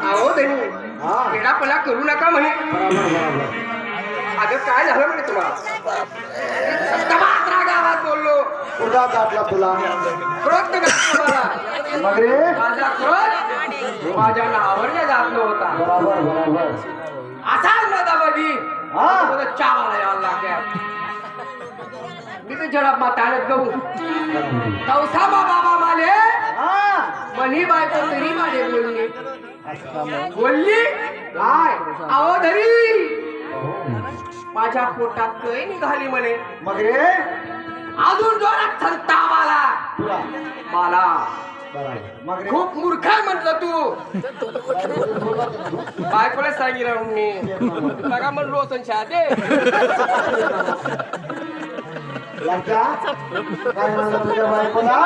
अहो धनी हा. वेडापणा करू नका म्हणे. बरोबर बरोबर. अगं काय झालं म्हणे तुम्हाला? गावात बोललो. कुठं दाटला तुला क्रोध नका मला. मग रे माझा क्रोध माझ्या नावावर जात नव्हता बरोबर बरोबर. असाच मधामध्ये हा. मला चावाला यायला लागल्या. मी तर झडप माताळत गहू. तवसा बाबा माले? हा. मनी बायको तरी माझे बोलली? बोलली? काय? अहो धरी माझ्या पोटात कै निघाली म्हणे. मग रे? अजून जोरात तुला? मला. बरोबर मग रे? खूप मूर्ख आहे म्हटलं तू. बायकोला सांगितलं मी बघा म्हणलो दे लंका? काय म्हणलं तुझ्या बायकोला?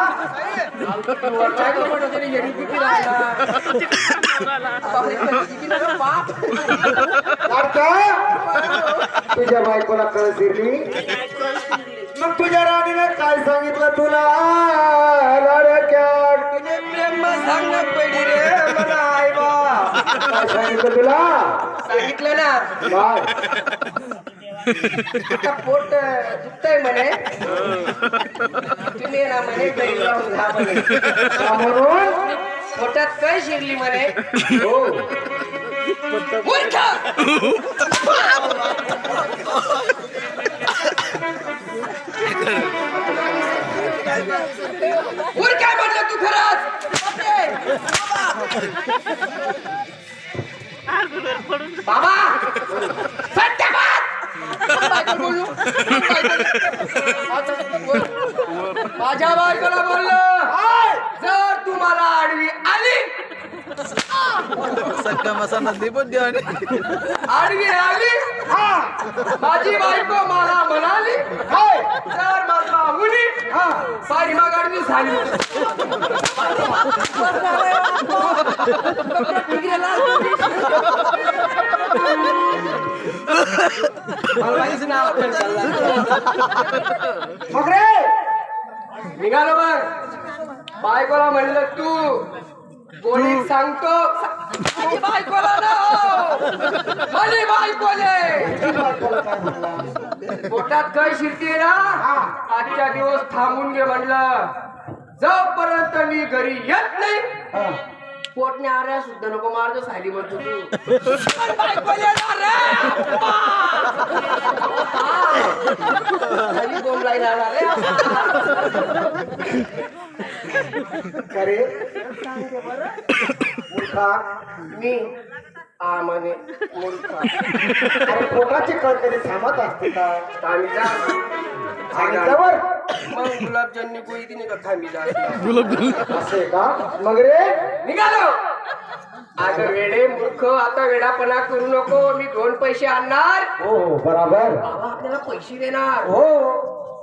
तुझ्या बायकोला कळ शिरली मग तुझ्या राणीने काय सांगितलं तुला तुझे प्रेम सांगणं पडली रे मला आई बा काय सांगितलं तुला सांगितलं ना? आता पोट दुखतंय म्हणे. तुम्ही ना म्हणे घरी जाऊन खा म्हणे का पोटात काय शिरली म्हणे? हो मूर्ख मूर्ख आहे तू खरंच बाबा सत्याबाद बायको बोलू. माझ्या बायकोला बोललो. जर तुम्हाला आडवी आली. सट्टा मसाला दे पण द्या आडवी आली. माझी बायको मला म्हणाली. जर माझा मुली सारी मग आडवी झाली. मला नाव आठवण निघालो मग बायकोला म्हणलं तू कोणी सांगतो. बायकोला ना हो. माझी बायकोले. काय म्हणला पोटात काय शिरते ना? आजच्या दिवस थांबून घे म्हणलं. जोपर्यंत मी घरी येत नाही आऱ्या सुद्धा नको मारतो सायली म्हणतो तू. पण बायकोले! हा. रे का रे मूर्खा मी आ म्हणे मूर्ख अरे पोटाची कळ कधी थांबत असते का? थांबी जा. आणि जवळ. मग गुलाबजामनी कोई ती का? थांबी जा. असे का? मग रे निघालो. अगं वेडे मूर्ख आता वेडापणा करू नको मी दोन पैसे आणणार. हो हो बराबर. बाबा आपल्याला पैसे देणार. हो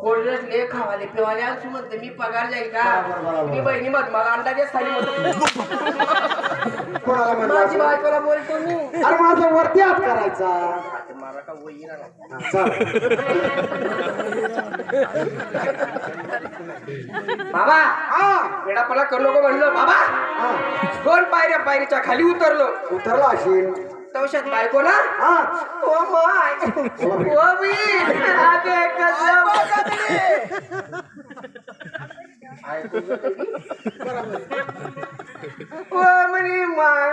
कोल्ड्रिंक्स ले खावाले पिवाले. आणि तू म्हणते मी पगार जाईल का? बरोबर. मी बहिणी मत मला अंडा म्हणतो कोणाला म्हणलं माझी असं? बायकोला बोलतो मी. अरे माझा वरती हात करायचा. मला का हा, चल बाबा हा वेडापणा करू नको म्हणलं बाबा! हा. दोन पायऱ्या पायरीच्या खाली उतरलो. उतरला असेल तवशात बायको ना? हा. Oh my! ओ मी! आगे कसं? ओ म्हणी माय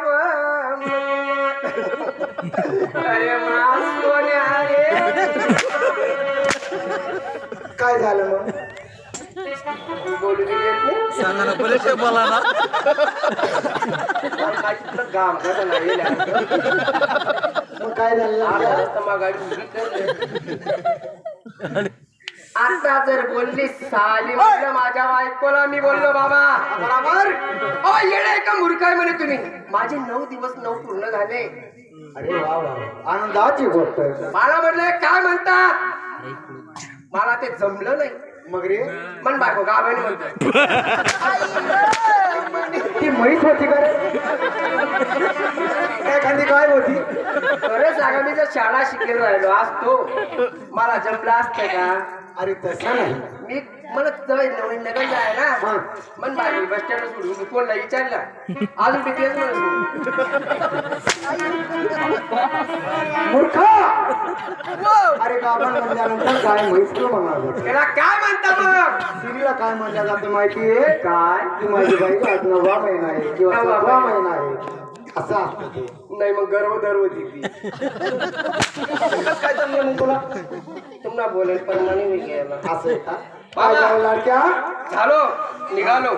अरे मास कोण्या रे? काय झालं मग? बोलू दिली सांगा ना बोला ना. काय तिथलं गाम का नाही मग काय झालं? आता जर बोलली साली म्हटलं माझ्या बायकोला मी बोललो बाबा. बराबर? अ येडे का मूर्ख आहे म्हणे तुम्ही? माझे नऊ दिवस नऊ पूर्ण झाले. अरे वा वा आनंदाची गोष्ट आहे. मला म्हटलं काय म्हणतात? मला ते जमलं नाही. मग रे मन बायको गावाने म्हणतो ती म्हैस होती का रे? काय होती. खरं सांगा मी जर शाळा शिकेल राहिलो आज तो. मला जमलं असतं का? अरे तसं नाही. मी मला जवळ नवीन नगर जाय ना. मन बाई बस स्टँड सोडून कोणला विचारला. अजून मी तेच म्हणत. मूर्खा! अरे गाभण म्हणल्यानंतर काय म्हैस लागतं. त्याला काय म्हणता मग? स्त्रीला काय म्हणलं जातं माहितीये काय? की माझी बाई नववा महिना आहे किंवा सातवा महिना. आहे. असं असतं ते. नाही मग होती ती. कसं काय जमलं मग तुला? तुम्हाला बोलेल पण म्हणे मी घ्यायला. असं आहे का? लाडक्या झालो निघालो.